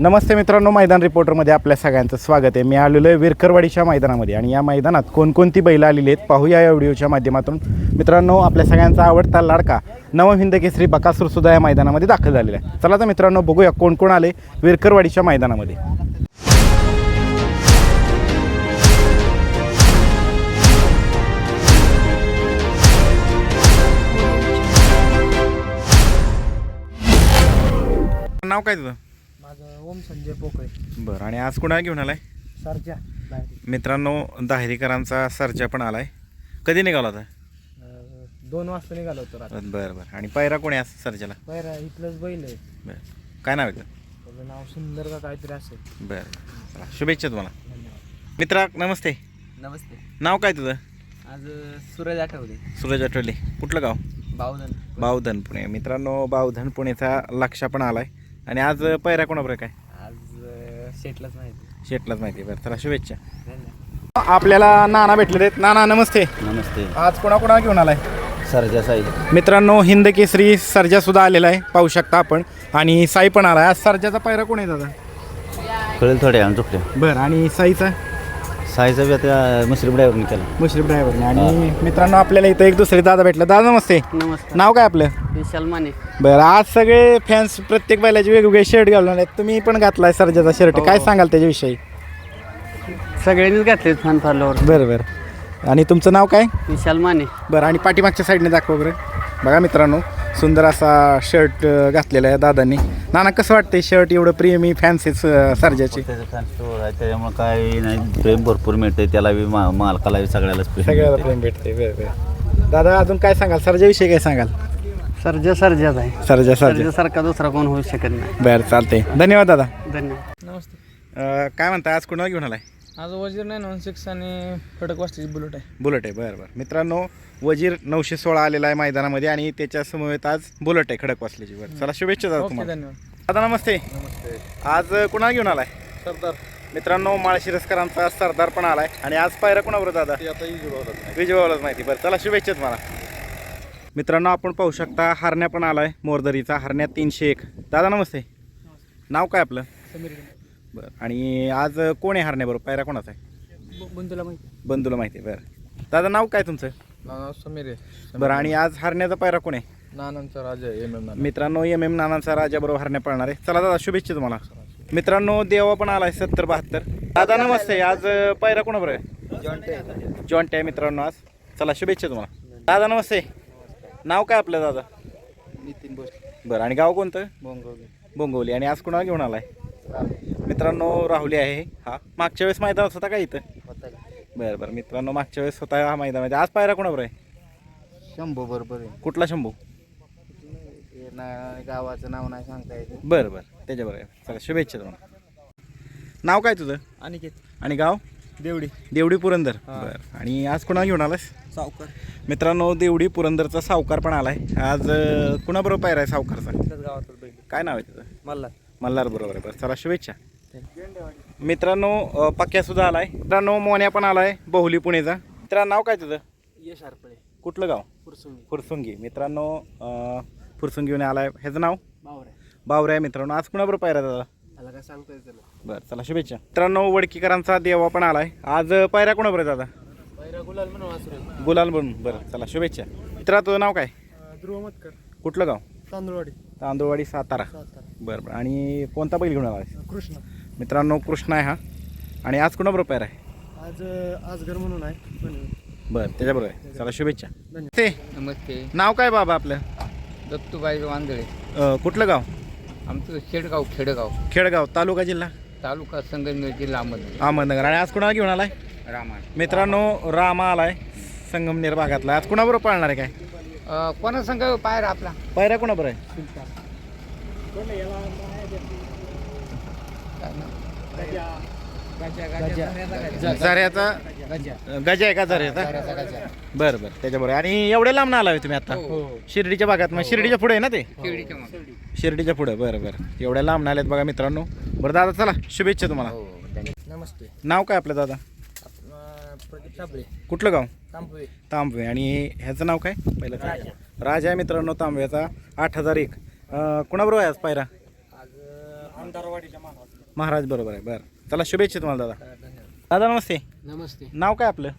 नमस्ते मित्रांनो मैदान रिपोर्टरमध्ये आपल्या सगळ्यांचं स्वागत आहे. मी आलेलो आहे विरकरवाडीच्या मैदानामध्ये आणि या मैदानात कोणकोणती बैलं आलेली आहेत पाहूया या व्हिडिओच्या माध्यमातून. मित्रांनो आपल्या सगळ्यांचा आवडता लाडका नवहिंद केसरी बकासूरसुद्धा या मैदानामध्ये दाखल झालेला आहे. चला तर मित्रांनो बघूया कोण कोण आले विरकरवाडीच्या मैदानामध्ये. नाव काय तुझं? ओम संजय पोकळे. बरं आणि आज कुणाला घेऊन आलाय? सरच्या मित्रांनो दाहेरीकरांचा सर्जा पण आलाय. कधी निघाला होता? दोन वाजता निघालो होतो रात्री. बरं बरं. आणि पैरा कोणी आज सर्जाला पहिला इथलंच बैल आहे. बरं. काय नाव आहे तुझं? त्याचं नाव सुंदर का काहीतरी असेल. बरं चला शुभेच्छा तुम्हाला. मित्रा नमस्ते. नमस्ते. नाव काय तुझं? आज सूरज आठवले. सूरज आठवले. कुठलं गाव? बावधन. बावधन पुणे. मित्रांनो बावधन पुणेचा लक्षा पण आलाय. आणि आज पैरा कोणाबरोबर काय? शेटलाच माहिती. शेटलाच माहिती. बरं चला शुभेच्छा. धन्यवाद. आपल्याला नाना भेटले आहेत. नाना नमस्ते. नमस्ते. आज कोणाकोणा घेऊन आलाय? सरजा साई. मित्रांनो हिंद केसरी सर्जा सुद्धा आलेला आहे. पाहू शकता आपण. आणि साई पण आला आज सर्जाचा पायरा कोण आहे दादा? कळेल थोड्या बरं आणि साईचा? साईचा बी आता मुस्लिम ड्रायव्हरने केला. मुश्रीफ ड्रायव्हरने. आणि मित्रांनो आपल्याला इथं एक दुसरे दादा भेटला. दादा नमस्ते. नमस्कार. नाव काय आपलं? विशाल माने. बरं आज सगळे फॅन्स प्रत्येक बैलाचे वेगवेगळे शर्ट घालून आहेत तुम्ही पण घातलाय सर्जाचा शर्ट काय सांगाल त्याच्याविषयी? सगळ्यांनीच घातले फॅन फॉलोवर बरं बरं. आणि तुमचं नाव काय? विशाल माने. बरं आणि पाठीमागच्या साईडने दाखवा बरं. बघा मित्रांनो. सुंदर असा शर्ट घातलेला आहे दादांनी. नाना कसं वाटतंय शर्ट एवढं प्रेमी फॅन्सीच सर्जाची? त्याच्यामुळे काय नाही प्रेम भरपूर मिळते त्याला बी मा- मालकाला बी सगळ्यालाच प्रेम सगळ्याला मिळते. प्रेम भेटते बरं बरं. दादा अजून काय सांगाल? सर्जाविषयी काय सांगाल? सर्जा सर्जाच आहे. सर्जा सर्जा. सर्जासारखा दुसरा कोण होऊ शकत नाही. बरं चालते धन्यवाद दादा. धन्यवाद. नमस्ते अं, काय म्हणता आज कुणाला घेऊन आलाय? आज वजीर नाईन वन सिक्स आणि खडक वाजताची बुलेट आहे. बुलेट आहे बरं बरं. मित्रांनो वजीर नऊशे सोळा आलेला आहे मैदानामध्ये आणि त्याच्या समवेत आज बुलेट आहे खडक वाचल्याची बरं चला शुभेच्छा दादा तुम्हाला. धन्यवाद. दादा नमस्ते. आज कुणाला घेऊन आलाय? सरदार. मित्रांनो माळशिरसकरांचा सरदार पण आलाय. आणि आज पायरा कोणाबरोबर दादा? विजयभाऊलाच माहिती. बरं चला शुभेच्छा तुम्हाला. मित्रांनो आपण पाहू शकता हरण्या पण आलाय. मोरदरीचा हरण्या तीनशे एक. दादा नमस्ते. नाव काय आपलं? समीर. बरं. आणि आज कोण आहे हरण्याबरोबर? पायरा कोणाचा आहे? बंधूला माहिती. बंधूला माहिती आहे बरं. दादा नाव काय तुमचं? नाव समीर आहे. बरं आणि आज हरण्याचा पायरा कोण आहे? नानांचा राजा एम एम मित्रांनो एम एम नानांचा राजाबरोबर हरण्या पळणार आहे. चला दादा शुभेच्छा तुम्हाला. मित्रांनो देवा पण आलाय सत्तर बहात्तर. दादा नमस्ते. आज अं, पायरा कोणाबरोबर आहे? जॉन्ट आहे. मित्रांनो आज. चला शुभेच्छा तुम्हाला. दादा नमस्ते. नाव काय आपलं दादा? नितीन भोसले. बरं आणि गाव कोणतं? बोंगवले. बोंगवली. आणि आज कुणाला घेऊन आलाय? मित्रांनो राहुली आहे हा. मागच्या वेळेस मैदानात होता का इथं? बरं बरं. मित्रांनो मागच्या वेळेस होता हा मैदानामध्ये. आज पायरा कोणाबरोबर आहे? शंभू बरोबर आहे. कुठला शंभू? ना गावाचं नाव नाही सांगता येत. बरं बरं. त्याच्याबरोबर आहे. चला शुभेच्छा तुम्हाला. नाव काय तुझं? अनिकेत. आणि गाव? देवडी. देवडी पुरंदर. बरं. आणि आज कुणा घेऊन आलास? सावकर. मित्रांनो देवडी पुरंदरचा सावकार पण आलाय. आज अं, कुणाबरोबर पायरा आहे सावकारचा? त्याच गावातच बैल. काय नाव आहे तुझं मल्हार. मल्हार बरोबर आहे. बरं चला शुभेच्छा. मित्रांनो पक्क्या सुद्धा आलाय. मित्रांनो मोन्या पण आलाय बहुली पुणेचा. मित्रांनो नाव काय तुझं? यश हरपळे कुठलं गाव? पुरसुंगी फुरसुंगी. मित्रांनो फुरसुंगीहून आलाय. ह्याचं नाव? बावरे. बावरे आहे मित्रांनो. आज कुणाबरोबर पायरा दादा? काय सांगता येत बरं चला शुभेच्छा. मित्रांनो वडकीकरांचा देवा पण आलाय. आज पायऱ्या कोणाबरोबर आहे दादा? गुलाल म्हणून गुलाल बनून बरं चला शुभेच्छा. मित्रा तुझं नाव काय? ध्रुव मतकर कुठलं गाव? तांदूळवाडी. तांदूळवाडी सातारा. सातारा. बरं बरं. आणि कोणता बैल घेऊन आला कृष्ण. मित्रांनो कृष्ण आहे हा. आणि आज कुणाबरोबर पायर आहे? आज आजगर म्हणून आहे पण बरं त्याच्याबरोबर आहे. चला शुभेच्छा. ते नमस्ते. नाव काय बाबा आपलं? दत्तूबाई वांदळे. अं, कुठलं गाव? आमचं शेडगाव खेडगाव. खेडगाव तालुका जिल्हा? तालुका संगमनेर जिल्हा अहमदनगर. अहमदनगर. आणि आज कुणाला घेऊन आलाय? रामान मित्रांनो रामा आलाय संगमनेर भागातला. आज कुणाबरोबर पाळणार आहे काय? कोणा संघ पायर आपला? पायऱ्या कुणाबरोबर आहे? झऱ्याचा गजा आहे का झऱ्याचा बरं बरं त्याच्याबरोबर. आणि एवढ्या लांब ना आलाय तुम्ही आता? शिर्डीच्या भागात. मग शिर्डीच्या पुढे आहे ना ते? शिर्डीच्या पुढे. बरं बरं. एवढ्या लांब ना आल्यात बघा मित्रांनो. बरं दादा चला. शुभेच्छा तुम्हाला. नमस्ते. नाव काय आपलं दादा? कुठलं गाव? तांबवे. तांबवे. आणि ह्याचं नाव काय? पहिलं काय? राजा. आहे मित्रांनो तांबव्याचा. आठ हजार एक. कुणाबरोबर आहे आज पायरा? आज महाराज बरोबर आहे. बरं. चला शुभेच्छा तुम्हाला दादा. दादा नमस्ते. नमस्ते. नाव काय आपलं?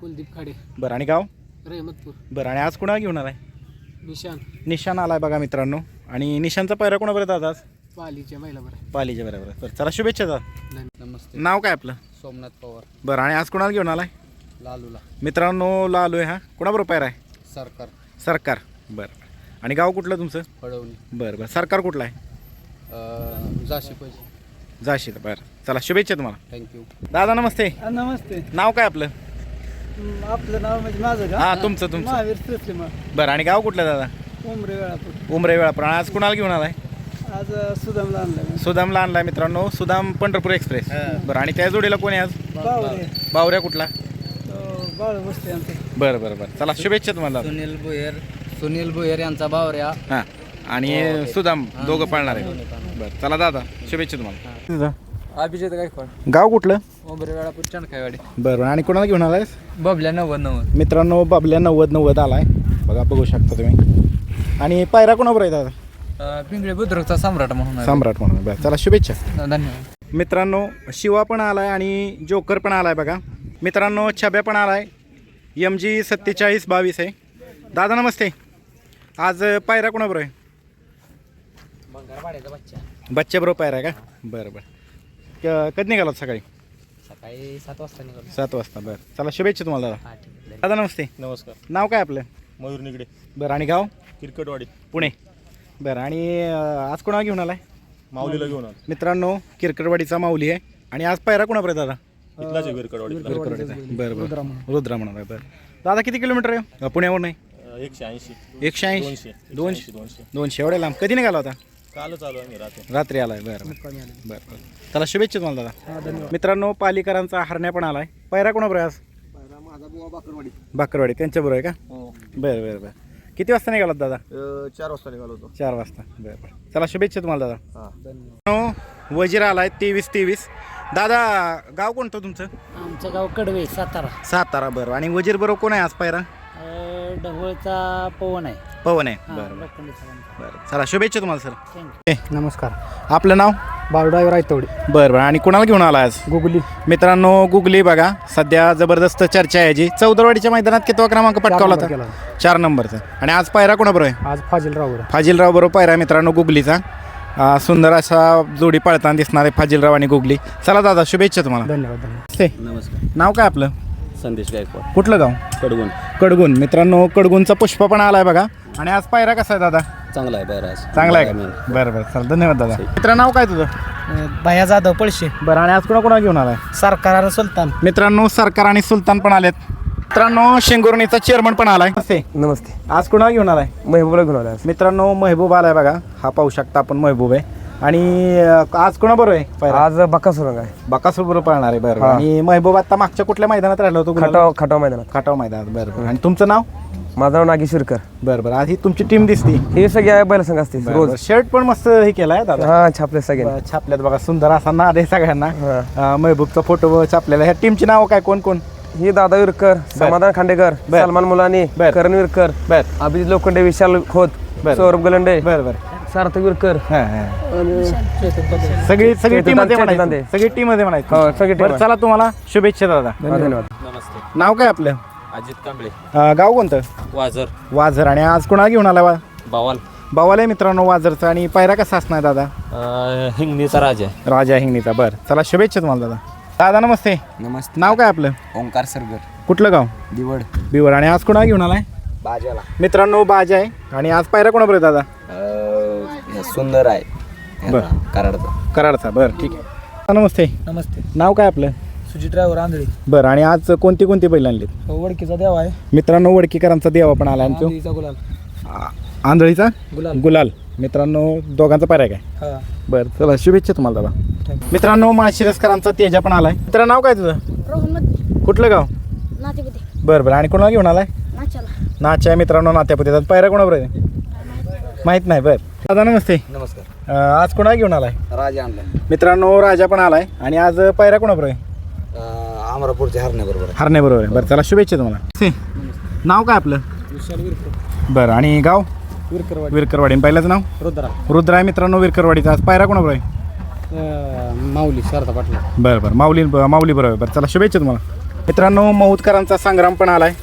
कुलदीप खाडे. बरं आणि गाव? रेहमतपूर. बरं आणि आज कुणाला घेऊन आलाय? निशान. निशाण आलाय बघा मित्रांनो. आणि निशांचा पैरा कोणाबरोबर दादा आज? पालीच्या महिला बरं. पालीच्या बरोबर बरं. चला शुभेच्छा दादा. नमस्ते. नाव काय आपलं? सोमनाथ पवार. बरं आणि आज कुणाला घेऊन आलाय? लालूला. मित्रांनो लालू आहे हा? कोणाबरोबर पैरा आहे? सरकार. सरकार. बरं. आणि गाव कुठलं तुमचं? पडवणी बरं बरं. सरकार कुठलं आहे? जाशी पैसे. जाशील. बरं. चला शुभेच्छा तुम्हाला. थँक्यू दादा नमस्ते. नमस्ते. नाव काय आपलं? आपलं नाव म्हणजे माझं हा तुमचं तुमचं. महावीर बरं आणि गाव कुठलं दादा? उमरे वेळापूर. उमरे वेळापूर. आणि आज कुणाला घेऊन आलाय? आज सुदामला आणलं सुदामला आणलाय मित्रांनो. सुदाम पंढरपूर एक्सप्रेस. बरं आणि त्या जोडीला कोणी आज? बावरे. बावऱ्या कुठला? बाळ बसते आमचे. बरं बरं बरं. चला शुभेच्छा तुम्हाला सुनील भुयर सुनील भुयर यांचा बावऱ्या. हां. आणि सुदाम दोघं पाळणार. आहे बरं चला दादा शुभेच्छा तुम्हाला. अभिजित गायकवाड. गाव कुठलं? वेळापूर चणखायवाडी बरं बरं आणि कोणाला घेऊन आलाय बबल्या नव्वद नव्वद. मित्रांनो बाबल्या नव्वद नव्वद आलाय. बघा बघू शकता तुम्ही. आणि पायरा कोणाबरोबर आहे दादा पिंगळे बुद्रुकचा सम्राट म्हणून सम्राट म्हणून. बरं चला शुभेच्छा. धन्यवाद. मित्रांनो शिवा पण आलाय आणि जोकर पण आलाय बघा. मित्रांनो छब्या पण आलाय. एम जी सत्तेचाळीस बावीस आहे. दादा नमस्ते. आज पायरा कोणाबरोबर आहे? बच्च्याबरोबर पायरा आहे का? बरं बरं. क- कधी निघालात सकाळी? सकाळी सात वाजता निघालो. सात वाजता बरं. चला शुभेच्छा तुम्हाला दादा. हा ठीक आहे. दादा नमस्ते. नमस्कार. नाव काय आपलं? मयूर निगडे. बरं आणि गाव? किरकटवाडी. पुणे. बरं आणि अं, आज कोणाला घेऊन आलाय? माऊलीला घेऊन आलो. मित्रांनो किरकटवाडीचा माऊली आहे. आणि आज पायरा आहे दादा? इथलाच आहे किरकटवाडीतला. किरकटवाडीचा आहे. बरं बरं. रुद्रा म्हणून. आहे बरं. दादा किती किलोमीटर आहे? पुण्यावर नाही? एकशे ऐंशी. एकशे ऐंशी. दोनशे. दोनशे. दोनशे. दोनशे. एवढ्या लांब. कधी निघाला होता? कालच आलो आम्ही रात्री. रात्री आलाय बरं बरं. बरं बरं. चला शुभेच्छा तुम्हाला दादा. मित्रांनो पालिकरांचा हरण्या पण आलाय. पायरा कोणाबरोबर आहे आज? बाकरवाडी. त्यांच्याबरोबर आहे का? बरं बरं बरं. किती वाजता निघालात दादा? चार वाजता निघालो होतो. चार वाजता. बरं बरं. चला शुभेच्छा तुम्हाला दादा. हां. मित्रांनो, वजीर आलाय तेवीस तेवीस. दादा गाव कोणतं तुमचं? आमचं गाव कडवे सातारा. सातारा बरं. आणि वजीर बरोबर कोण आहे आज पायरा? ढवळचा पवन आहे. पवन आहे. बरं चला शुभेच्छा तुम्हाला सर. थँक्यू नमस्कार. आपलं नाव? बाळूडावर आहे तेवढी बरं बरं. आणि कुणाला घेऊन आला आज? गुगली. मित्रांनो गुगली बघा. सध्या जबरदस्त चर्चा आहे याची. चौदरवाडीच्या मैदानात कितवा क्रमांक पटकावला नंबर होता? चार नंबरचा. आणि आज पायरा कोणाबरोबर आहे? आज फाजीलराव फाजिलराव बरोबर पायरा मित्रांनो गुगलीचा. सुंदर असा जोडी पळताना दिसणार आहे फाजिलराव आणि गुगली. चला दादा शुभेच्छा तुम्हाला. धन्यवाद धन्यवाद. ते नमस्कार. नाव काय आपलं? संदेश गायकवाड. कुठलं गाव? कडगुण. कडगुण. मित्रांनो कडगुणचा पुष्प पण आलाय बघा. आणि आज पायरा कसा आहे दादा? चांगला आहे बरं चांगला आहे का? बरं बरं. चल धन्यवाद दादा. मित्र नाव काय तुझं? भया जाधव पळशे. बरं आणि आज कोणा कोणा घेऊन आलाय? सरकार सुलतान. मित्रांनो सरकार आणि सुलतान पण आलेत. मित्रांनो शेंगुर्णीचा चेअरमन पण आलाय. नमस्ते. नमस्ते आज कोणाला घेऊन आलाय? महबूबला घेऊन आला मित्रांनो महबूब आलाय बघा. हा पाहू शकता आपण महबूब आहे. आणि अं, आज कोणाबरोबर आहे आज बकासुरंग आहे बकासूर बरोबर पाळणार आहे बरं हा. आणि महबूब आता मागच्या कुठल्या मैदानात राहिला होतो गुलाल? खटाव खटाव मैदानात. खटाव मैदानात बरं बरं. आणि तुमचं नाव? माझं नाव नागेश्वरकर. बरं बरं. आज ही तुमची टीम दिसती. हे सगळे बैलसंघ असते रोज. शर्ट पण मस्त हे केलाय दादा. हा छापले सगळे बरं, छापल्यात बघा. सुंदर असा नाद आहे सगळ्यांना. हा. अं, महबूबचा फोटो छापलेला. ह्या टीमची नाव काय? कोण कोण? ही दादा विरकर समाधान खांडेकर बर. सलमान मुलानी बर. करण विरकर बर. अभिजित लोखंडे विशाल खोत बर. सौरभ गलंडे. बरं बरं. सार्थक विरकर. हां, हां. सगळी सगळी टीममध्ये. म्हणायचं. सगळी टीममध्ये हो, म्हणायचं सगळी team बरं, आहे. चला तुम्हाला शुभेच्छा दादा. धन्यवाद. नमस्ते. नाव काय आपलं? अजित कांबळे. अं, गाव कोणतं? वाजर वाझर. आणि आज कोणाला घेऊन आला वा बावाल. बावाला आहे मित्रांनो वाझरचा. आणि पायरा कसा असणार दादा? हिंगणीचा राजा राजा हिंगणीचा. बरं चला शुभेच्छा तुम्हाला दादा. दादा नमस्ते. नमस्ते. नाव काय आपलं? ओंकार सरगर. कुठलं गाव? दिवड. बिवर आणि आज कोणाला घेऊन आलाय? बाजाला. मित्रांनो बाजा आहे. आणि आज पायरा कोणाबरोबर आहे दादा? सुंदर आहे बर. कराडचा. कराडचा बरं ठीक आहे. नमस्ते. नमस्ते. नाव काय आपलं? सुजित ड्रायव्हर आंधळी बरं आणि आज कोणती कोणती बैल आणलीत? वडकीचा देव आहे. मित्रांनो वडकीकरांचा देवा पण आला आणि तो. आंधळीचा गुलाल. आ- आंधळीचा? गुलाल. गुलाल. मित्रांनो दोघांचा पर्याय काय? हा. बरं चला शुभेच्छा तुम्हाला दादा. Thank मित्रांनो माळशिरसकरांचा तेजा पण आलाय. मित्र नाव काय तुझं? रोहनमध्ये कुठलं गाव? नातेपुते. बरं बरं आणि कोणाला घेऊन आलाय? नाचाला. नाच्या मित्रांनो नात्यापुत्यात पायरा कोणाबरोबर आहे? माहीत नाही बरं. दादा नमस्ते. नमस्कार. अं, आज कोणाला घेऊन आलाय? राजा आणला मित्रांनो राजा पण आलाय. आणि आज पायरा कोणाबरोबर आहे? अमरापूरच्या हरण्याबरोबर हरणे बरोबर आहे. बरं चला शुभेच्छा तुम्हाला. से नाव काय आपलं? विशाल विरकर. बरं आणि गाव? विरकरवाडी. विरकरवाडी. आणि पहिल्याचं नाव? रुद्रा. रुद्र आहे मित्रांनो विरकरवाडीचा. आज पायरा कोणाबरोबर आहे? माऊली शारदा पाटला. बरं बरं. माऊली माऊली बरोबर बरं चला शुभेच्छा तुम्हाला. मित्रांनो मौतकरांचा संग्राम पण आलाय.